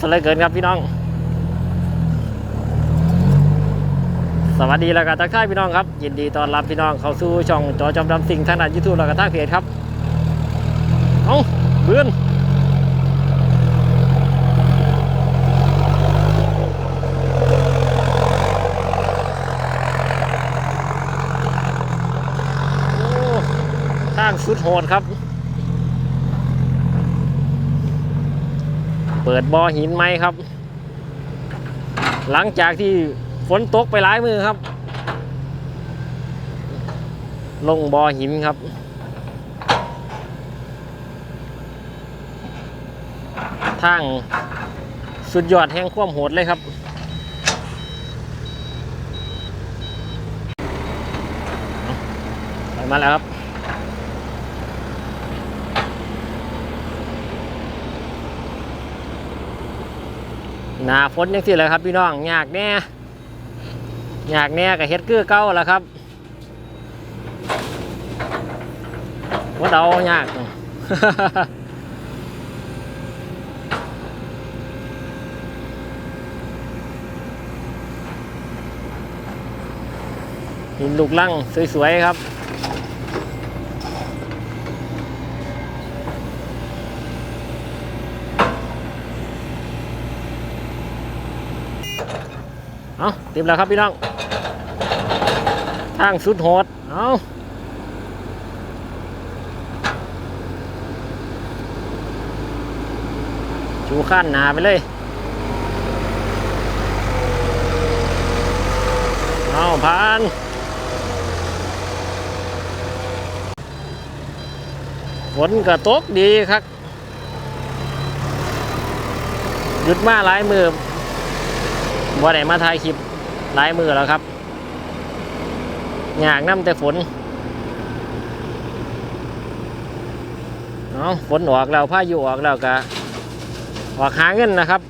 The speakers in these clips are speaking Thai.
สเลเกินครับพี่น้อง สวัสดีแล้วก็ทักทายพี่น้องครับ ยินดีต้อนรับพี่น้องเข้าสู่ช่องจอจอมดำสิ่งทางด้านยูทูบแล้วก็ทางเพจครับเอาเพื่อข้างสุดโหดครับ เปิดบ่อหินไหมครับ หลังจากที่ฝนตกไปหลายมือครับ ลงบ่อหินครับ ทางสุดยอดแห่งความโหดเลยครับมาแล้วครับ หนาฝนยังสิเลยครับพี่น้องอยากแน่อยากแน่กับเฮ็ดคือเก่าแล้วครับว่าเดายากหินลูกลังสวยๆครับ เอาเต็มแล้วครับพี่น้องทางสุดโหดเอาชูขั้นหนาไปเลยเอาผ่านฝนก็ตกดีครับ หยุดมาหลายมือ ว่าได้มาถ่ายคลิปหลายมือแล้วครับอยากน้ำแต่ฝนเอาฝนออกแล้วพายุออกแล้วก็ออกหาเงินนะครับ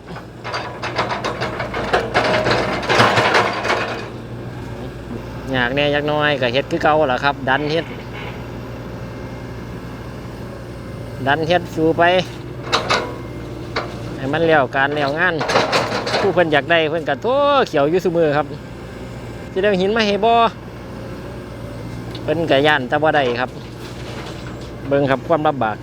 อยากแน่ยากน้อยก็เฮ็ดคือเก่าแหละครับ ดันเฮ็ด ดันเฮ็ดสู่ไป ให้มันเลี้ยวการเลี้ยวงาน ผู้เพิ่นอยากได้เพิ่นกะโตเขียวอยู่ซุมือครับสิได้หินมาให้บ่เพิ่นกะย่านแต่บ่ได้ครับ เบิ่งครับความลำบาก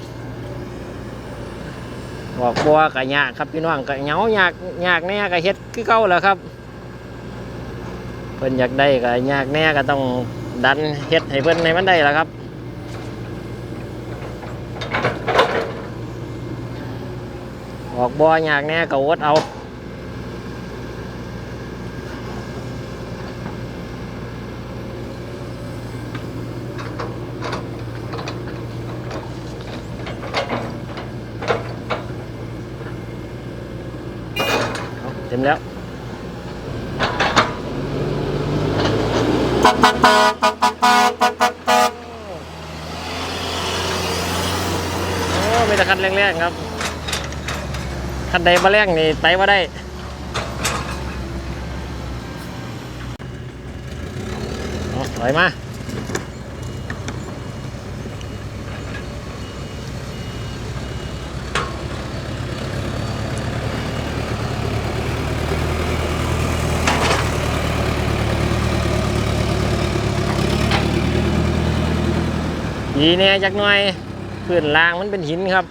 บอกบัวกะยากครับพี่น้องกะเหงายากยากแน่กะเฮ็ดคือเก่าแล้วครับเพิ่นอยากได้กะยากแน่ก็ต้องดันเฮ็ดให้เพิ่นให้มันได้แล่ะครับออกบัวยากแน่ก็อดเอา ต็มแล้วโอ้มีแต่คันแรงๆครับ คันใดมาแรงนี่ไปมาได้เอาถอยมา ดีเนี่ยจักหน่อยพื้นล่างมันเป็นหินครับ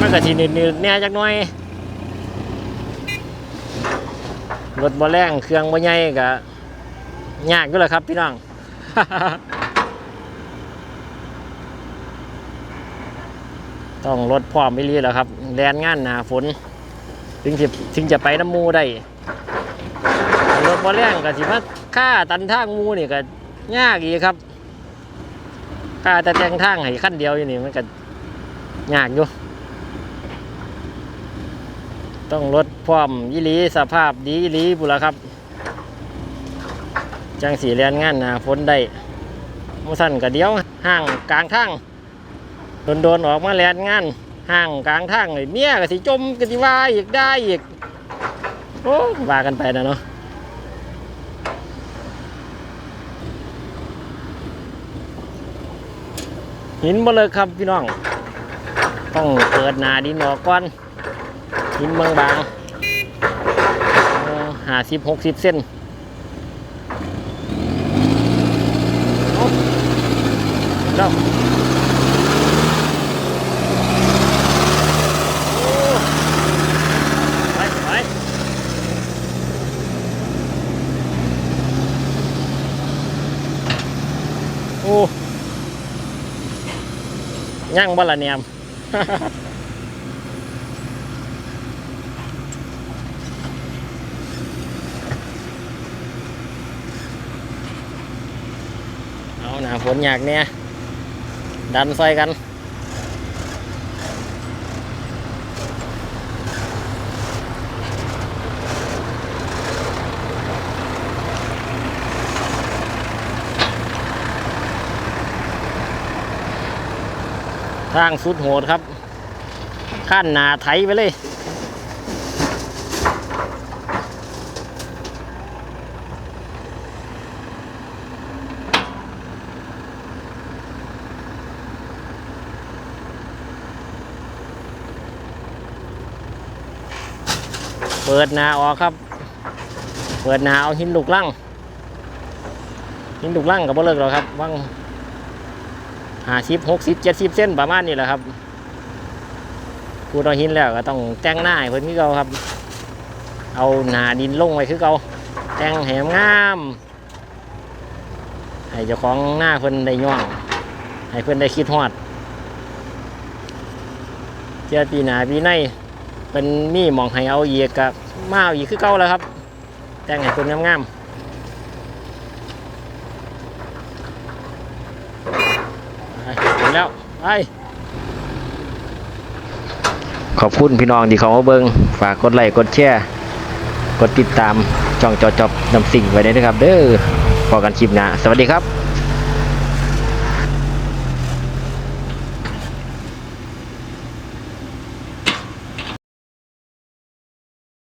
มันก็สีหนืดๆเนี่ยจักหน่อยรถบ่แรงเครื่องบ่ใหญ่ก็ยากอยู่แหละครับพี่น้องต้องรถพร้อมไปรีแล้วครับแลนงานหนาฝน ถึงจะถึงจะไปน้ำมูได้รถบ่แรงก็สิมาค่าตันทางมูนี่ก็ยากอีกครับ ค่าแต่แต่งทางให้ขั้นเดียวอยู่นี่มันก็ยากอยู่ ต้องลดพร้อมยี่หลีสภาพดียี่ลีบุละครับ จังสีแลนงานนาฝนได้มุสันก็เดียวห่างกลางทางโดนโดนๆออกมาแลนงานห่างกลางทางเลยเมียก็สิจมก็สิว่าอีกได้อีกโอ้ว่ากันไปนะเนาะ หินบ่เลยครับพี่น้อง ต้องเปิดหนาดินออกก่อนหินบางบางห้าสิบหกสิบเส้นเอาแล้วโอ้ไปไปโอ้ ย่างบ่ละเนียมเอาหนาฝนอยากเนี่ยดันใส่กัน ทางสุดโหดครับขั้นหนาไถไปเลย เปิดหนาออกครับ เปิดหนาเอาหินลูกลั่งหินลูกลั่งกับบ่เลิกหรอครับว่าง ห้าสิบหกสิบเจ็ดสิบเส้นประมาณนี้แหละครับพูดเอาหินแล้วก็ต้องแต่งหน้าให้เพิ่นคือเก่าครับ เอาหนาดินลงไว้คือเก่าแต่งแหมงามให้เจ้าของหน้าเพิ่นได้ย่อง ให้เพิ่นได้คิดฮอดเจ้าปีหนาปีในเป็นมีหมองให้เอาอีกกับมาเอาอีกคือเก่าแล้วครับ แต่งให้เพิ่นงามๆ ไปถึงแล้วไปขอบคุณพี่น้องที่เขามาเบิงฝากกดไลค์กดแชร์กดติดตามช่องจอจอบนำสิ่งไว้ด้วยนะครับ เด้อพอกันคลิปหน้าสวัสดีครับ